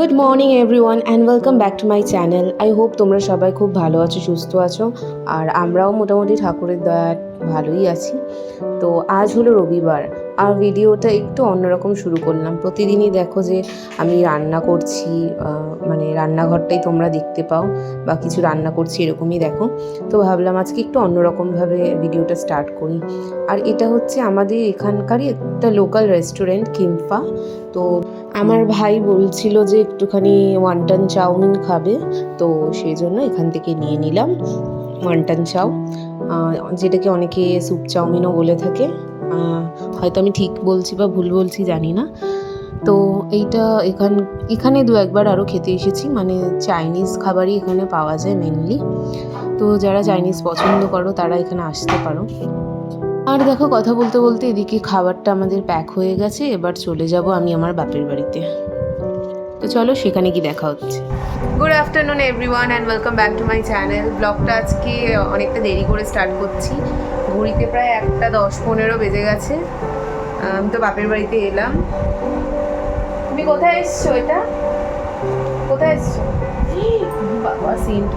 Good morning everyone and welcome back to my channel I hope তোমরা সবাই খুব ভালো আছো, সুস্থ আছো, আর আমরাও মোটামুটি ঠাকুরের দয়া ভালোই আছি। তো আজ হলো রবিবার আর ভিডিওটা একটু অন্যরকম শুরু করলাম। প্রতিদিনই দেখো যে আমি রান্না করছি মানে রান্নাঘরটাই তোমরা দেখতে পাও বা কিছু রান্না করছি এরকমই দেখো। তো ভাবলাম আজকে একটু অন্যরকমভাবে ভিডিওটা স্টার্ট করি। আর এটা হচ্ছে আমাদের এখানকারই একটা লোকাল রেস্টুরেন্ট কিমফা তো আমার ভাই বলছিল যে একটুখানি ওয়ানটান চাউমিন খাবে, তো সেই জন্য এখান থেকে নিয়ে নিলাম ওয়ানটান চাউ। যেটাকে অনেকে স্যুপ চাউমিনও বলে থাকে। হয়তো আমি ঠিক বলছি বা ভুল বলছি, জানি না। তো এইটা এখান, এখানে দু একবার আরও খেতে এসেছি মানে চাইনিজ খাবারই এখানে পাওয়া যায় মেনলি তো যারা চাইনিজ পছন্দ করো, তারা এখানে আসতে পারো। আর দেখো, কথা বলতে বলতে এদিকে খাবারটা আমাদের প্যাক হয়ে গেছে, এবার চলে যাব আমি আমার বাপের বাড়িতে। তো চলো, সেখানে কি দেখা হচ্ছে। Good afternoon everyone and welcome back to my channel ব্লগটা আজকে অনেকটা দেরি করে স্টার্ট করছি। ঘড়িতে প্রায় একটা দশ পনেরো বেজে গেছে। আমি তো বাপের বাড়িতে এলাম। তুমি কোথায় এসছো এটা? কোথায় এসছো? বাবা, সেন্ট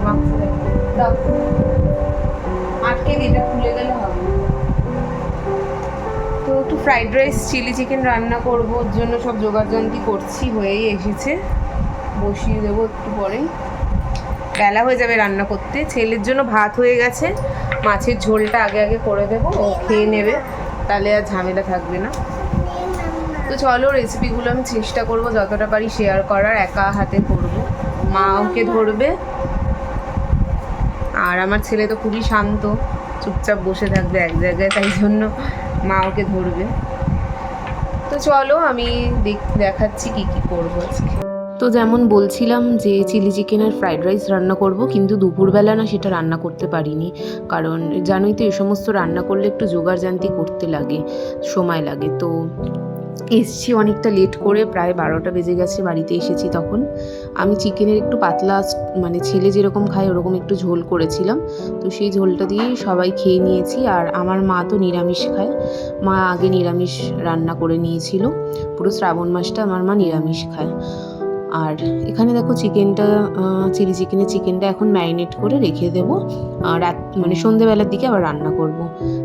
দাও আটকে দিটা খুলে গেলে তো একটু ফ্রাইড রাইস, চিলি চিকেন রান্না করব, ওর জন্য সব জোগাড়যন্ত্রী করছি, হয়েই এসেছে। বসিয়ে দেবো একটু পরেই। বেলা হয়ে যাবে রান্না করতে। ছেলের জন্য ভাত হয়ে গেছে। মাছের ঝোলটা আগে আগে করে দেবো, ও খেয়ে নেবে, তাহলে আর ঝামেলা থাকবে না। তো চলো রেসিপিগুলো আমি চেষ্টা করব যতটা পারি শেয়ার করার, একা হাতে করব। মা ওকে ধরবে। আর আমার ছেলে তো খুবই শান্ত, চুপচাপ বসে থাকবে এক জায়গায়, তাই জন্য মা ওকে ধরবে। তো চলো আমি দেখ- দেখাচ্ছি কি কি করব আজকে। তো যেমন বলছিলাম যে চিলি চিকেন আর ফ্রাইড রাইস রান্না করব, কিন্তু দুপুরবেলা না সেটা রান্না করতে পারিনি। কারণ জানোই তো এই সমস্ত রান্না করলে একটু জোগাড় জান্তি করতে লাগে, সময় লাগে। তো এসছি অনেকটা লেট করে, প্রায় বারোটা বেজে গেছে বাড়িতে এসেছি তখন। আমি চিকেনের একটু পাতলা মানে ছেলে যেরকম খায় ওরকম একটু ঝোল করেছিলাম। তো সেই ঝোলটা দিয়েই সবাই খেয়ে নিয়েছি। আর আমার মা তো নিরামিষ খায়। মা আগে নিরামিষ রান্না করে নিয়েছিল। পুরো শ্রাবণ মাসটা আমার মা নিরামিষ খায়। আর এখানে দেখো চিকেনটা চিলি চিকেনের চিকেনটা এখন ম্যারিনেট করে রেখে দেবো। আর রাত মানে সন্ধেবেলার দিকে আবার রান্না করব।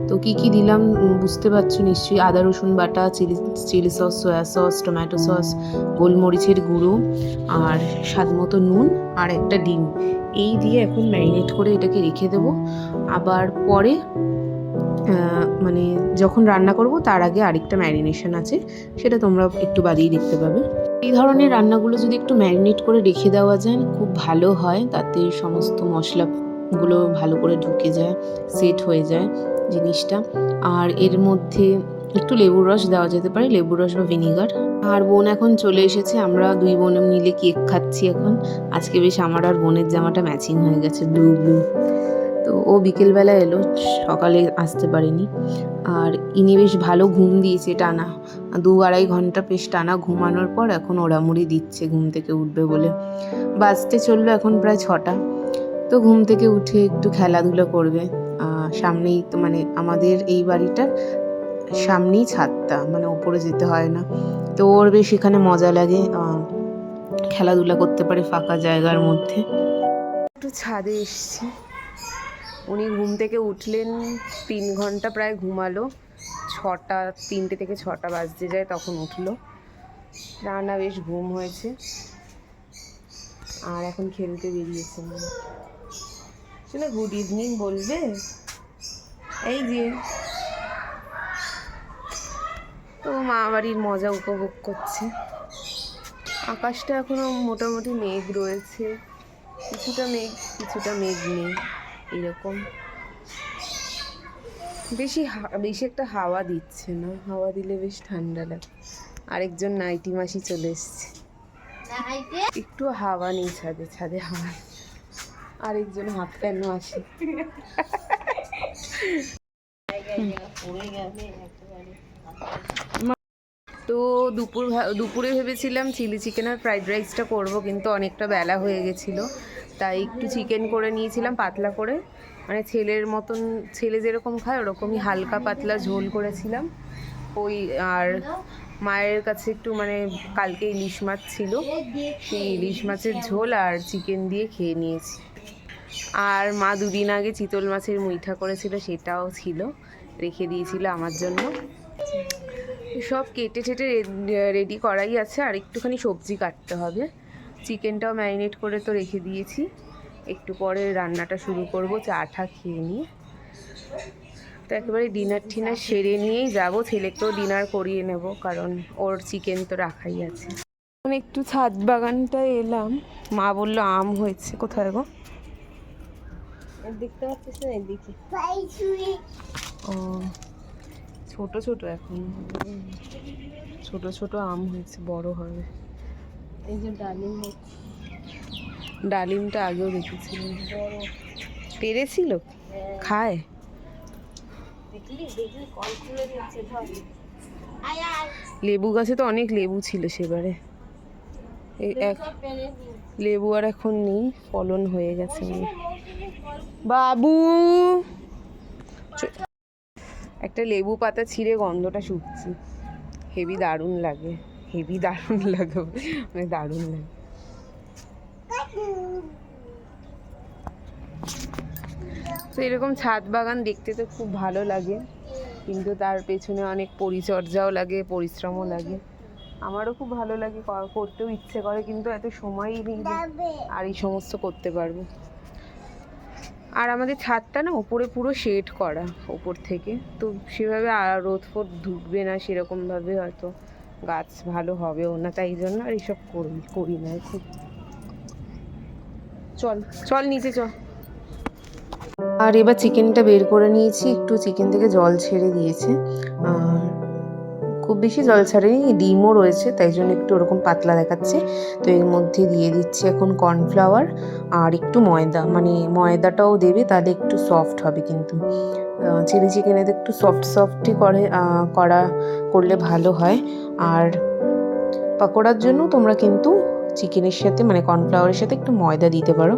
তো কি কি দিলাম বুঝতে পারছ নিশ্চয়ই? আদা, রসুন বাটা, chilli chilli sauce, soya sauce, tomato sauce, গোলমরিচের গুঁড়ো আর স্বাদ মতো নুন আর একটা ডিম। এই দিয়ে এখন ম্যারিনেট করে এটাকে রেখে দেবো। আবার পরে মানে যখন রান্না করব, তার আগে আরেকটা ম্যারিনেশন আছে। সেটা তোমরা একটু বাদেই দেখতে পাবে। এই ধরনের রান্নাগুলো যদি একটু ম্যারিনেট করে রেখে দেওয়া যায়, খুব ভালো হয়। তাতে সমস্ত মশলাগুলো ভালো করে ঢুকে যায়, সেট হয়ে যায় জিনিসটা। আর এর মধ্যে একটু লেবুর রস দেওয়া যেতে পারে, লেবুর রস বা ভিনিগার। আর বোন এখন চলে এসেছে, আমরা দুই বোন মিলে কেক খাচ্ছি এখন। আজকে বেশ আমার আর বোনের জামাটা ম্যাচিং হয়ে গেছে, ব্লু ব্লু। তো ও বিকেলবেলা এলো, সকালে আসতে পারেনি। আর ইনি বেশ ভালো ঘুম দিয়েছে টানা, দু আড়াই ঘণ্টা বেশ টানা ঘুমানোর পর এখন ওড়ামুড়ি দিচ্ছে ঘুম থেকে উঠবে বলে। বাজতে চলল এখন প্রায় ছটা। তো ঘুম থেকে উঠে একটু খেলাধুলা করবে। সামনেই তো মানে আমাদের এই বাড়িটার সামনেই ছাদটা মানে ওপরে যেতে হয় না। তো ওর বেশ এখানে মজা লাগে খেলাধুলা করতে পারে ফাঁকা জায়গার মধ্যে। একটু ছাদে এসছি। উনি ঘুম থেকে উঠলেন, তিন ঘণ্টা প্রায় ঘুমালো। ছটা, তিনটে থেকে ছটা বাজতে যায়, তখন উঠল। রান্না বেশ ঘুম হয়েছে। আর এখন খেলতে বেরিয়েছে। শুনে গুড ইভিনিং বলবে? এই যে। তো মা বাড়ির মজা উপভোগ করছে। আকাশটা এখনও মোটামুটি মেঘ রয়েছে। কিছুটা মেঘ কিছুটা মেঘ নেই। এরকম। বেশি বেশি একটা হাওয়া দিচ্ছে না। হাওয়া দিলে বেশ ঠান্ডা লাগে আরেকজন নাইটি মাসি চলে এসছে। একটু হাওয়া নেই ছাদে ছাদে হাওয়া আরেকজন হাফ প্যান্ট মাসি তো দুপুর দুপুরে ভেবেছিলাম চিলি চিকেন আর ফ্রাইড রাইসটা করব, কিন্তু অনেকটা বেলা হয়ে গেছিল। তাই একটু চিকেন করে নিয়েছিলাম পাতলা করে। মানে ছেলের মতন, ছেলে যেরকম খায় ওরকমই হালকা পাতলা ঝোল করেছিলাম। ওই, আর মায়ের কাছে একটু মানে কালকে ইলিশ মাছ ছিল, সেই ইলিশ মাছের ঝোল আর চিকেন দিয়ে খেয়ে নিয়েছি। আর মা দুদিন আগে চিতল মাছের মুইঠা করেছিল, সেটাও ছিল। রেখে দিয়েছিল আমার জন্য। সব কেটে টেটে রেডি করাই আছে। আর একটুখানি সবজি কাটতে হবে। চিকেনটাও ম্যারিনেট করে তো রেখে দিয়েছি। একটু পরে রান্নাটা শুরু করব চা টা খেয়ে নিয়ে। তো একেবারে ডিনার টিনার সেরে নিয়েই যাব। ছেলেকেও ডিনার করিয়ে নেব কারণ ওর চিকেন তো রাখাই আছে। এখন একটু ছাদ বাগানটা এলাম। মা বলল আম হয়েছে কোথায় গো? দেখতে পাচ্ছিস না এদিকে? ও। ছোট ছোট এখন। ছোট ছোট আম হয়েছে বড় হবে। এই যে ডালিম হচ্ছে। ডালিমটা আগেও দেখেছিলাম। বড়। পেরেছিল? হ্যাঁ। খায়? লেবু গাছে তো অনেক লেবু ছিল সেবারে। লেবু আর এখন নেই ফলন হয়ে গেছে। বাবু! একটা লেবু পাতা ছিঁড়ে গন্ধটা শুকছি। হেভি দারুণ লাগে হেভি দারুণ লাগে মানে দারুণ লাগে। তো এরকম ছাদ বাগান দেখতে তো খুব ভালো লাগে, কিন্তু তার পেছনে অনেক পরিচর্যাও লাগে, পরিশ্রমও লাগে। আমারও খুব ভালো লাগে করতেও ইচ্ছে করে, কিন্তু এত সময়ই নেই আর এই সমস্ত করতে পারব। আর আমাদের ছাদটা না ওপরে পুরো শেড করা ওপর থেকে। তো সেভাবে আর রোদ ফোদ ঢুকবে না সেরকমভাবে হয়তো। গাছ ভালো হবেও না, তাই জন্য আর এইসব করি করি না খুব চল চল নিচে চল আর এবার চিকেনটা বের করে নিয়েছি, একটু চিকেন থেকে জল ছেড়ে দিয়েছে। খুব বেশি জল ছাড়েনি, ডিমও রয়েছে, তাই জন্য একটু ওরকম পাতলা দেখাচ্ছে। তো এর মধ্যে দিয়ে দিচ্ছি এখন কর্নফ্লাওয়ার আর একটু ময়দা মানে ময়দাটাও দেবে, তাহলে একটু সফট হবে কিন্তু। চিলি চিকেনে তো একটু সফট সফটই করে করা করলে ভালো হয়। আর পাকোড়ার জন্য তোমরা কিন্তু চিকেনের সাথে মানে কর্নফ্লাওয়ারের সাথে একটু ময়দা দিতে পারো,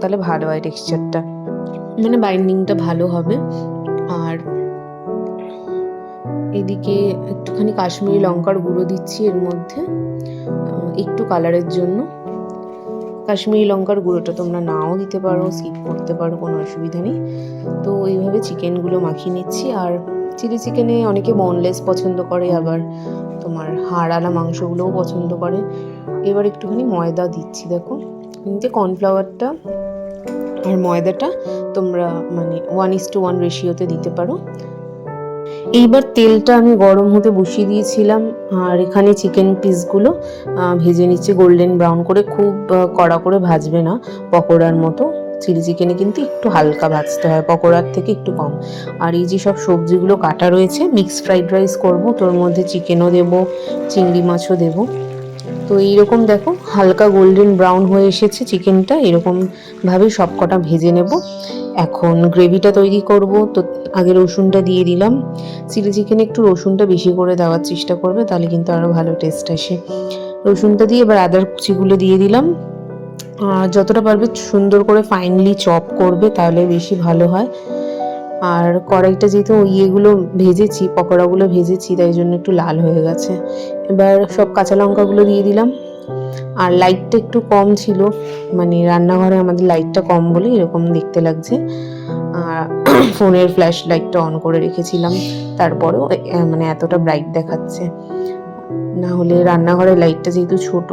তাহলে ভালো হয় টেক্সচারটা মানে বাইন্ডিংটা ভালো হবে। আর এদিকে একটুখানি কাশ্মীরি লঙ্কার গুঁড়ো দিচ্ছি এর মধ্যে একটু কালারের জন্য। কাশ্মীরি লঙ্কার গুঁড়োটা তোমরা নাও দিতে পারো স্কিপ করতে পারো, কোনো অসুবিধা নেই। তো এইভাবে চিকেনগুলো মাখিয়ে নিচ্ছি। আর চিলি চিকেনে অনেকে বোনলেস পছন্দ করে, আবার তোমার হাড়ালা মাংসগুলোও পছন্দ করে। এবার একটুখানি ময়দা দিচ্ছি, দেখো। নিচে কর্নফ্লাওয়ারটা আর ময়দাটা তোমরা মানে ওয়ান ইস টু ওয়ান রেশিওতে দিতে পারো। এইবার তেলটা আমি গরম হতে বসিয়ে দিয়েছিলাম, আর এখানে চিকেন পিসগুলো ভেজে নিচ্ছি গোল্ডেন ব্রাউন করে, খুব কড়া করে ভাজবে না, পকোড়ার মতো। চিলি চিকেনে কিন্তু একটু হালকা ভাজতে হয়, পকোড়ার থেকে একটু কম। আর এই যে সব সবজিগুলো কাটা রয়েছে মিক্স ফ্রাইড রাইস করব, তোর মধ্যে চিকেনও দেবো, চিংড়ি মাছও দেবো। তো এইরকম দেখো, হালকা গোল্ডেন ব্রাউন হয়ে এসেছে চিকেনটা এরকম ভাবে সব কটা ভেজে নেব। এখন গ্রেভিটা তৈরি করব, তো আগে রসুনটা দিয়ে দিলাম। চিলি চিকেনে একটু রসুনটা বেশি করে দেওয়ার চেষ্টা করবে, তাহলে কিন্তু আরও ভালো টেস্ট আসে। রসুনটা দিয়ে এবার আদার কুচিগুলো দিয়ে দিলাম। যতটা পারবে সুন্দর করে ফাইনলি চপ করবে, তাহলে বেশি ভালো হয়। আর কড়াইটা যেহেতু ইয়েগুলো ভেজেছি, পকোড়াগুলো ভেজেছি, তাই জন্য একটু লাল হয়ে গেছে। এবার সব কাঁচা লঙ্কাগুলো দিয়ে দিলাম। আর লাইটটা একটু কম ছিল মানে রান্নাঘরে আমাদের লাইটটা কম বলে এরকম দেখতে লাগছে। আর ফোনের ফ্ল্যাশ লাইটটা অন করে রেখেছিলাম। তারপরেও মানে এতটা ব্রাইট দেখাচ্ছে। না হলে রান্নাঘরের লাইটটা যেহেতু ছোট,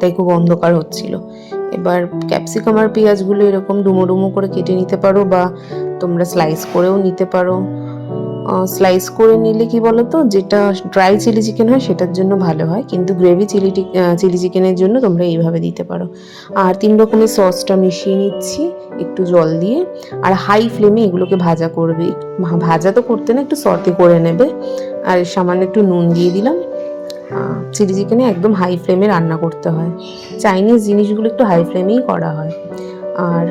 তাই খুব অন্ধকার হচ্ছিল। এবার ক্যাপসিকাম আর পেঁয়াজগুলো এরকম ডুমো ডুমো করে কেটে নিতে পারো বা তোমরা স্লাইস করেও নিতে পারো। স্লাইস করে নিলে কি বলতো? যেটা ড্রাই চিলি চিকেন হয়, সেটার জন্য ভালো হয়। কিন্তু গ্রেভি চিলি চিলি চিকেনের জন্য তোমরা এইভাবে দিতে পারো। আর তিন রকমের সসটা মিশিয়ে নিচ্ছি, একটু জল দিয়ে। আর হাই ফ্লেমে এগুলোকে ভাজা করবে। ভাজা তো করতে না, একটু সতে করে নেবে। আর সামান্য একটু নুন দিয়ে দিলাম। চিলি চিকেনে একদম হাই ফ্লেমে রান্না করতে হয়। চাইনিজ জিনিসগুলো একটু হাই ফ্লেমেই করা হয়। আর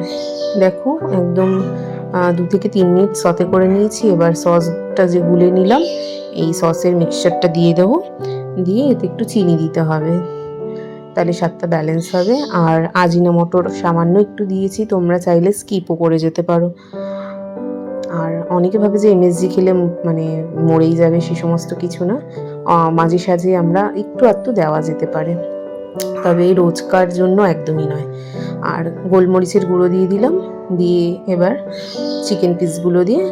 দেখো, একদম দু থেকে তিন মিনিট সতে করে নিয়েছি। এবার সসটা যে গুলে নিলাম, এই সসের মিক্সচারটা দিয়ে দেবো। দিয়ে এতে একটু চিনি দিতে হবে। তাহলে স্বাদটা ব্যালেন্স হবে। আর আজিনা মটর সামান্য একটু দিয়েছি, তোমরা চাইলে স্কিপও করে যেতে পারো। আর অনেকে ভাবে যে এমএসজি খেলে মানে মরেই যাবে সে সমস্ত কিছু না। মাঝে সাঝে আমরা একটু আধটু দেওয়া যেতে পারে। তবে এই রোজকার জন্য একদমই নয়। আর গোলমরিচের গুঁড়ো দিয়ে দিলাম, দিয়ে এবার চিকেন পিসগুলো দিয়ে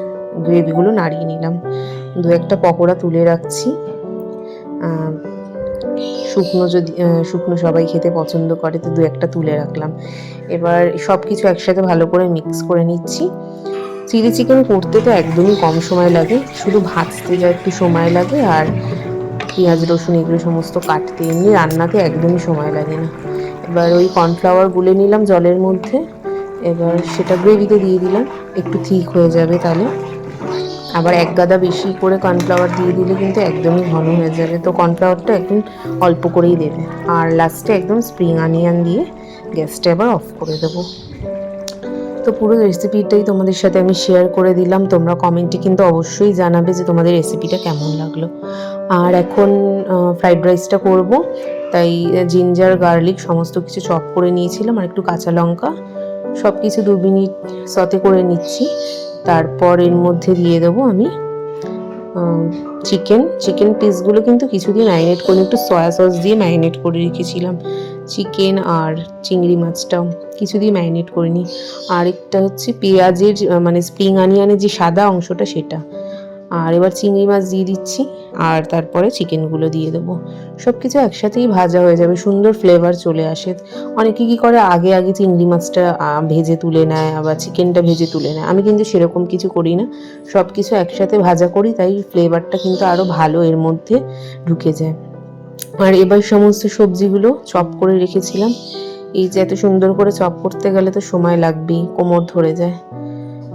গ্রেভিগুলো নাড়িয়ে নিলাম। দু একটা পকোড়া তুলে রাখছি। শুকনো যদি শুকনো সবাই খেতে পছন্দ করে, তো দু একটা তুলে রাখলাম। এবার সব কিছু একসাথে ভালো করে মিক্স করে নিচ্ছি। চিলি চিকেন করতে তো একদমই কম সময় লাগে, শুধু ভাজতে যা একটু সময় লাগে, আর পেঁয়াজ, রসুন, এগুলো সমস্ত কাটতে এমনি রান্নাতে একদমই সময় লাগে না। এবার ওই কর্নফ্লাওয়ার গুলে নিলাম জলের মধ্যে। এবার সেটা গ্রেভিতে দিয়ে দিলাম। একটু ঠিক হয়ে যাবে তাহলে। আবার এক গাদা বেশি করে কর্নফ্লাওয়ার দিয়ে দিলে কিন্তু একদমই ঘন হয়ে যাবে। তো কর্নফ্লাওয়ারটা একদম অল্প করেই দেবে। আর লাস্টে একদম স্প্রিং আনিয়ান দিয়ে গ্যাসটা এবার অফ করে দেবো। তো পুরো রেসিপিটাই তোমাদের সাথে আমি শেয়ার করে দিলাম। তোমরা কমেন্টে কিন্তু অবশ্যই জানাবে যে তোমাদের রেসিপিটা কেমন লাগল। আর এখন ফ্রাইড রাইসটা করব। তাই জিঞ্জার গার্লিক সমস্ত কিছু চপ করে নিয়েছিলাম। আর একটু কাঁচা লঙ্কা সব কিছু দু মিনিট সতে করে নিচ্ছি। তারপর এর মধ্যে দিয়ে দেবো আমি চিকেন চিকেন পিসগুলো কিন্তু কিছুদিন ম্যারিনেট করে, একটু সয়া সস দিয়ে ম্যারিনেট করে রেখেছিলাম। চিকেন আর চিংড়ি মাছটাও কিছুদিন ম্যারিনেট করিনি। আরেকটা হচ্ছে পেঁয়াজের মানে স্প্রিং আনিয়ানের যে সাদা অংশটা সেটা। আর এবার চিংড়ি মাছ দিয়ে দিচ্ছি, আর তারপরে চিকেনগুলো দিয়ে দেবো। সব কিছু একসাথেই ভাজা হয়ে যাবে, সুন্দর ফ্লেভার চলে আসে। অনেকে কি করে, আগে আগে চিংড়ি মাছটা ভেজে তুলে নেয়, আবার চিকেনটা ভেজে তুলে নেয়। আমি কিন্তু সেরকম কিছু করি না। সব কিছু একসাথে ভাজা করি, তাই ফ্লেভারটা কিন্তু আরও ভালো এর মধ্যে ঢুকে যায়। আর এবার সমস্ত সবজিগুলো চপ করে রেখেছিলাম। এই যে এত সুন্দর করে চপ করতে গেলে তো সময় লাগবেই, কোমর ধরে যায়।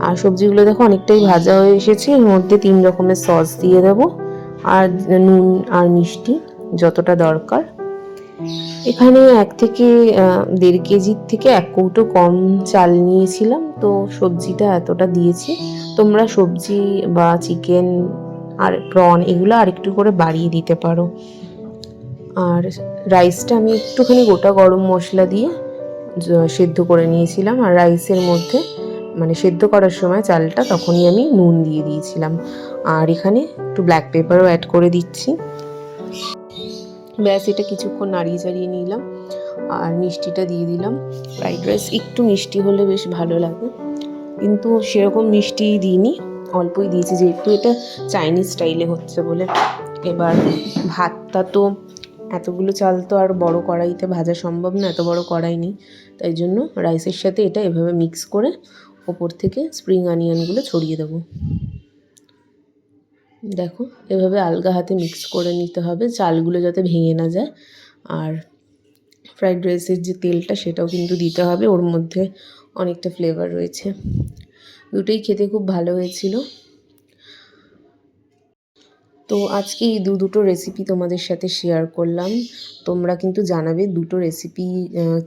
আর সবজিগুলো দেখো অনেকটাই ভাজা হয়ে এসেছে, এর মধ্যে তিন রকমের সস দিয়ে দেবো, আর নুন আর মিষ্টি যতটা দরকার। এখানে এক থেকে দেড় কেজির থেকে এক কৌটো কম চাল নিয়েছিলাম, তো সবজিটা এতটা দিয়েছি। তোমরা সবজি বা চিকেন আর প্রন এগুলো আরেকটু করে বাড়িয়ে দিতে পারো। আর রাইসটা আমি একটুখানি গোটা গরম মশলা দিয়ে সেদ্ধ করে নিয়েছিলাম। আর রাইসের মধ্যে মানে সেদ্ধ করার সময় চালটা তখনই আমি নুন দিয়ে দিয়েছিলাম। আর এখানে একটু ব্ল্যাক পেপারও অ্যাড করে দিচ্ছি। ব্যাস, এটা কিছুক্ষণ নাড়িয়ে চাড়িয়ে নিলাম। আর মিষ্টিটা দিয়ে দিলাম। ফ্রাইড রাইস একটু মিষ্টি হলে বেশ ভালো লাগে। কিন্তু সেরকম মিষ্টি দিইনি। অল্পই দিয়েছি, যেহেতু এটা চাইনিজ স্টাইলে হচ্ছে বলে। এবার ভাতটা তো এতগুলো চাল তো আর বড় কড়াইতে ভাজা সম্ভব না, এত বড় কড়াই নেই। তাই জন্য রাইসের সাথে এটা এভাবে মিক্স করে ওপর থেকে স্প্রিং অনিয়নগুলো ছড়িয়ে দেবো। দেখো, এভাবে আলগা হাতে মিক্স করে নিতে হবে, চালগুলো যাতে ভেঙে না যায়। আর ফ্রাইড রাইসের যে তেলটা, সেটাও কিন্তু দিতে হবে, ওর মধ্যে অনেকটা ফ্লেভার রয়েছে। দুটোই খেতে খুব ভালো হয়েছিল। তো আজকে এই দু দুটো রেসিপি তোমাদের সাথে শেয়ার করলাম। তোমরা কিন্তু জানাবে দুটো রেসিপি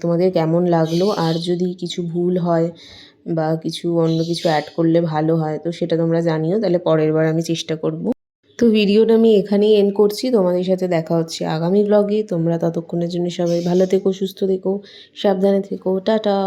তোমাদের কেমন লাগল। আর যদি কিছু ভুল হয় বা কিছু অন্য কিছু অ্যাড করলে ভালো হয়, তো সেটা তোমরা জানিও। তাহলে পরের বার আমি চেষ্টা করব। তো ভিডিওটা আমি এখানেই এন্ড করছি। তোমাদের সাথে দেখা হচ্ছে আগামী ব্লগে তোমরা ততক্ষণের জন্য সবাই ভালো থেকো, সুস্থ থেকো, সাবধানে থেকো। টাটা!